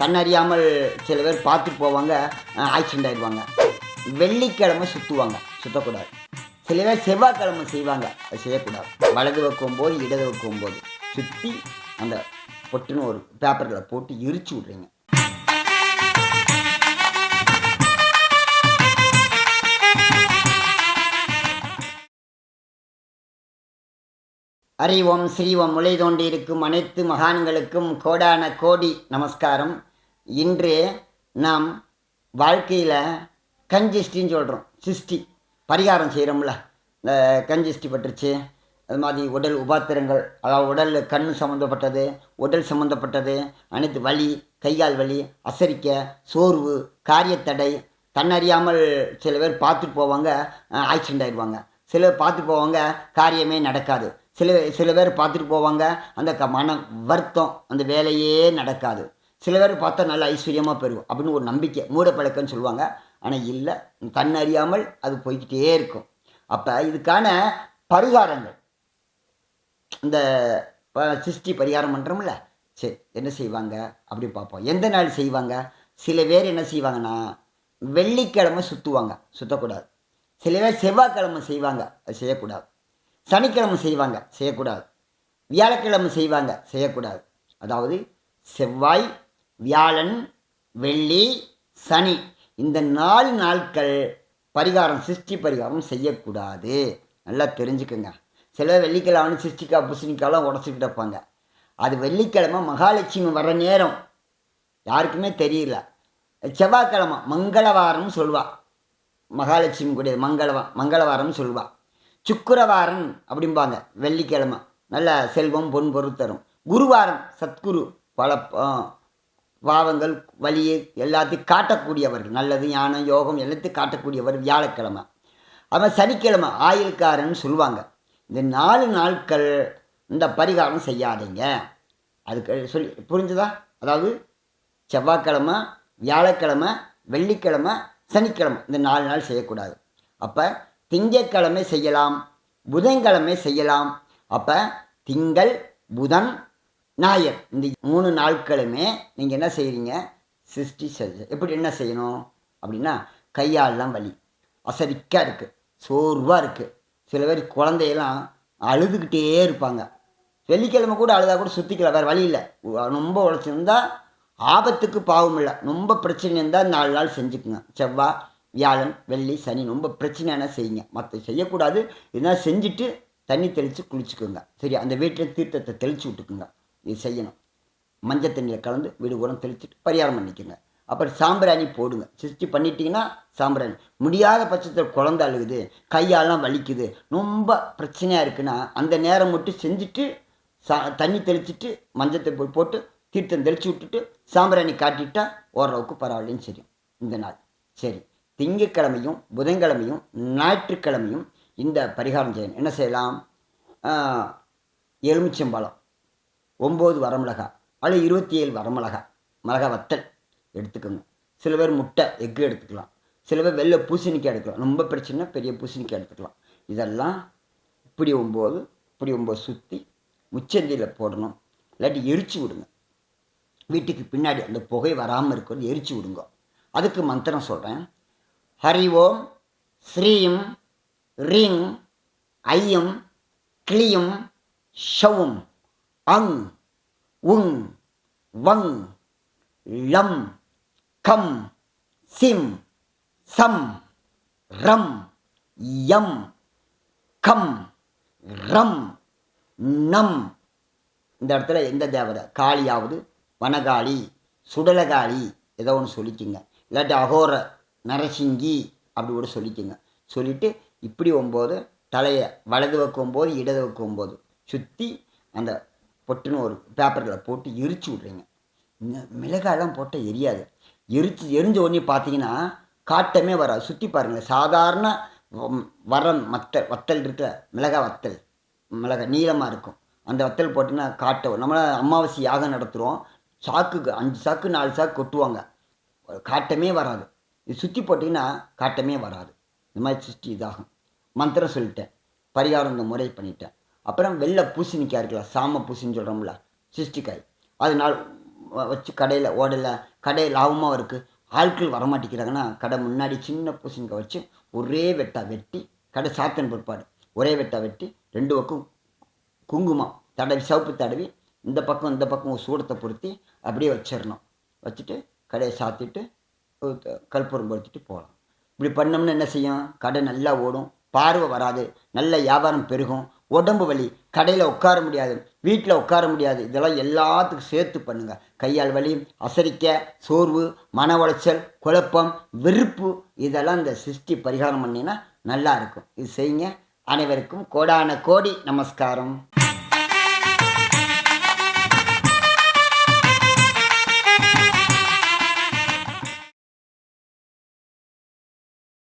தன்னறியாமல் சில பேர் பார்த்துட்டு போவாங்க ஆக்சிடென்ட் ஆகிடுவாங்க வெள்ளிக்கிழமை சுற்றுவாங்க சுற்றக்கூடாது சில பேர் செவ்வாய்க்கிழமை செய்வாங்க அது செய்யக்கூடாது. வலது வைக்கும் போது இடது வைக்கும் போது சுற்றி அந்த பொட்டுன்னு ஒரு பேப்பரில் போட்டு எரிச்சு விட்றீங்க. அறிவோம் ஸ்ரீவம் முளை தோண்டி இருக்கும் அனைத்து மகான்களுக்கும் கோடான கோடி நமஸ்காரம். இன்று நாம் வாழ்க்கையில் கஞ்சிஷ்டின்னு சொல்கிறோம் சிஷ்டி. பரிகாரம் செய்கிறோம்ல இந்த கஞ்சிஷ்டி பட்டுருச்சு. அது மாதிரி உடல் உபாத்திரங்கள் அதாவது உடல் கண் சம்மந்தப்பட்டது உடல் சம்மந்தப்பட்டது அனைத்து வலி கையால் வலி அசரிக்க சோர்வு காரியத்தடை தன்னறியாமல் சில பேர் பார்த்துட்டு போவாங்க ஆக்சிடென்ட் ஆயிடுவாங்க. சில பேர் பார்த்துட்டு போவாங்க காரியமே நடக்காது. சில சில பேர் பார்த்துட்டு போவாங்க அந்த க மன வருத்தம் அந்த வேலையே நடக்காது. சில பேர் பார்த்தா நல்ல ஐஸ்வர்யமாக பெறும் அப்படின்னு ஒரு நம்பிக்கை மூடப்பழக்கம்னு சொல்லுவாங்க. ஆனால் இல்லை கண் அறியாமல் அது போய்கிட்டே இருக்கும். அப்போ இதுக்கான பரிகாரங்கள். இந்த ப- சிருஷ்டி பரிகாரம் பண்ணுறோம்ல சரி என்ன செய்வாங்க அப்படி பார்ப்போம். எந்த நாள் செய்வாங்க? சில பேர் என்ன செய்வாங்கன்னா வெள்ளிக்கிழமை சுற்றுவாங்க சுற்றக்கூடாது சில பேர் செவ்வாய்க்கிழமை செய்வாங்க அது செய்யக்கூடாது. சனிக்கிழமை செய்வாங்க செய்யக்கூடாது. வியாழக்கிழமை செய்வாங்க செய்யக்கூடாது. அதாவது செவ்வாய் வியாழன் வெள்ளி சனி. இந்த நாலு நாட்கள் பரிகாரம் சிருஷ்டி பரிகாரம் செய்யக்கூடாது. நல்லா தெரிஞ்சுக்குங்க. சில வெள்ளிக்கிழமை சிருஷ்டிக்காய் பூசணிக்காலாம் உடச்சிக்கிட்டு இருப்பாங்க. அது வெள்ளிக்கிழமை மகாலட்சுமி வர நேரம். யாருக்குமே தெரியல. செவ்வாய்க்கிழமை மங்களவாரம்னு சொல்லுவா. மகாலட்சுமி கூடிய மங்களவா மங்களவாரம்னு சொல்லுவாள் சுக்கிரவாரம் அப்படிம்பாங்க வெள்ளிக்கிழமை. நல்ல செல்வம் பொன் பொருள் தரும். குருவாரம் சத்குரு பல பாவங்கள் வழியை எல்லாத்தையும் காட்டக்கூடியவர்கள். நல்லது ஞானம் யோகம் எல்லாத்தையும் காட்டக்கூடியவர் வியாழக்கிழமை. அவன் சனிக்கிழமை ஆயுள்காரன்னு சொல்லுவாங்க. இந்த நாலு நாட்கள் இந்த பரிகாரம் செய்யாதீங்க. அதுக்கு சொல்லி புரிஞ்சுதா? அதாவது செவ்வாய்க்கிழமை வியாழக்கிழமை வெள்ளிக்கிழமை சனிக்கிழமை இந்த நாலு நாள் செய்யக்கூடாது. அப்போ திங்கட்கிழமை செய்யலாம் புதன்கிழமை செய்யலாம். அப்போ திங்கள் புதன் ஞாயிறு. இந்த மூணு நாட்களுமே நீங்கள் என்ன செய்கிறீங்க சிருஷ்டி செய்ய எப்படி என்ன செய்யணும்? அப்படின்னா கையாலெலாம் வலி. அசதிக்காக இருக்குது சோர்வாக இருக்குது சில பேர் குழந்தையெல்லாம் அழுதுகிட்டே இருப்பாங்க. வெள்ளிக்கிழமை கூட அழுதா கூட சுற்றிக்கலாம் வேறு வழி இல்லை. ரொம்ப உழைச்சிருந்தா ஆபத்துக்கு பாவம் இல்லை. ரொம்ப பிரச்சனை இருந்தால் நாலு நாள் செஞ்சுக்குங்க. செவ்வாய் வியாழன் வெள்ளி சனி ரொம்ப பிரச்சனையான செய்யுங்க. மற்ற செய்யக்கூடாது. இதெல்லாம் செஞ்சுட்டு தண்ணி தெளித்து குளிச்சுக்குங்க. சரி அந்த வீட்டில் தீர்த்தத்தை தெளித்து விட்டுக்குங்க. இது செய்யணும். மஞ்சள் தண்ணியில் கலந்து வீடு உரம் தெளிச்சுட்டு பரிகாரம் பண்ணிக்கோங்க. அப்புறம் சாம்பிராணி போடுங்க. சிருஷ்டி பண்ணிட்டீங்கன்னா சாம்பிராணி. முடியாத பட்சத்தில் குழந்தை அழுகுது கையாலாம் வலிக்குது ரொம்ப பிரச்சனையாக இருக்குன்னா அந்த நேரம் மட்டும் செஞ்சுட்டு சா தண்ணி தெளிச்சுட்டு மஞ்சத்தை போய் போட்டு தீர்த்தம் தெளித்து விட்டுட்டு சாம்பிராணி காட்டிட்டா ஓரளவுக்கு பரவாயில்லைன்னு சரி. இந்த நாள். சரி. திங்கட்கிழமையும் புதன்கிழமையும் ஞாயிற்றுக்கிழமையும் இந்த பரிகாரம் செய்யணும். என்ன செய்யலாம்? எலுமிச்சம்பழம். ஒம்பது வரமிளகா அல்லது இருபத்தி ஏழு வரமிளகா மிளகா வத்தல் எடுத்துக்கோங்க. சில பேர் முட்டை எக்கு எடுத்துக்கலாம். சில பேர் வெள்ளை பூசணிக்காய் எடுக்கலாம். ரொம்ப பிரச்சனைனா பெரிய பூசணிக்காய் எடுத்துக்கலாம். இதெல்லாம் இப்படி ஒம்பது இப்படி ஒம்பது சுற்றி முச்சந்தியில் போடணும். இல்லாட்டி எரிச்சு விடுங்க. வீட்டுக்கு பின்னாடி அந்த புகை வராமல் இருக்கிறது எரிச்சு விடுங்க. அதுக்கு மந்திரம் சொல்கிறேன் ஹரி ஓம் ஸ்ரீம் ரீங் ஐயம் கிளியும் ஷவும் அங் உங் வங் லம் கம் சிம் சம் ரம் யம் கம் ரம் நம். இந்த இடத்துல எந்த தேவதை? காளியாவது வனகாளி சுடலகாளி ஏதோ ஒன்று சொல்லிக்கோங்க இல்லாட்டி அகோர நரசிங்கி அப்படி கூட சொல்லிக்கோங்க சொல்லிவிட்டு இப்படி ஒம்போது தலையை வலது வைக்கும்போது இடது வைக்கும்போது சுற்றி அந்த பொட்டுன்னு ஒரு பேப்பரில் போட்டு எரிச்சு விட்றீங்க. இந்த மிளகாயெல்லாம் போட்டால் எரியாது. எரிச்சு எரிஞ்ச உடனே பார்த்தீங்கன்னா காட்டமே வராது. சுற்றி பாருங்களேன். சாதாரண வ- வர மத்தல் வத்தல் இருக்கிற மிளகாய் வத்தல். மிளகாய் நீளமாக இருக்கும். அந்த வத்தல் போட்டிங்கன்னா காட்ட நம்மளால் அமாவாசை யாகம் நடத்துகிறோம். சாக்குக்கு அஞ்சு சாக்கு நாலு சாக்கு கொட்டுவாங்க. காட்டமே வராது. இது சுற்றி போட்டிங்கன்னா காட்டமே வராது. இந்த மாதிரி சிருஷ்டி இதாகும். மந்திரம் சொல்லிட்டேன். பரிகாரம் இந்த முறை பண்ணிட்டேன். அப்புறம் வெள்ளை பூசணிக்காய் இருக்கலாம் சாம பூசணின்னு சொல்கிறோம்ல சிஸ்டிக்காய். அது நாள் வச்சு கடையில் ஓடல கடை லாபமாக இருக்குது ஆட்கள் வரமாட்டேங்கிறாங்கன்னா கடை முன்னாடி சின்ன பூசணிக்காய் வச்சு ஒரே வெட்டா வெட்டி கடை சாத்தன் பிற்பாடு ஒரே வெட்டா வெட்டி ரெண்டு பக்கம் குங்குமம் தடவி சிவப்பு தடவி இந்த பக்கம் இந்த பக்கம் சூடத்தை பொருத்தி அப்படியே வச்சிடணும். வச்சுட்டு கடையை சாத்திட்டு கற்பூரம் பொருத்திட்டு போகலாம். இப்படி பண்ணோம்னா என்ன செய்யும்? கடை நல்லா ஓடும். பார்வை வராது. நல்ல வியாபாரம் பெருகும். உடம்பு வலி கடையில் உட்கார முடியாது வீட்டில் உட்கார முடியாது இதெல்லாம் எல்லாத்துக்கும் சேர்த்து பண்ணுங்கள் கையால் வலி அசரிக்க சோர்வு மன உளைச்சல் குழப்பம் வெறுப்பு இதெல்லாம் இந்த சிருஷ்டி பரிகாரம் பண்ணினா நல்லா இருக்கும். இது செய்யுங்க. அனைவருக்கும் கோடான கோடி நமஸ்காரம்.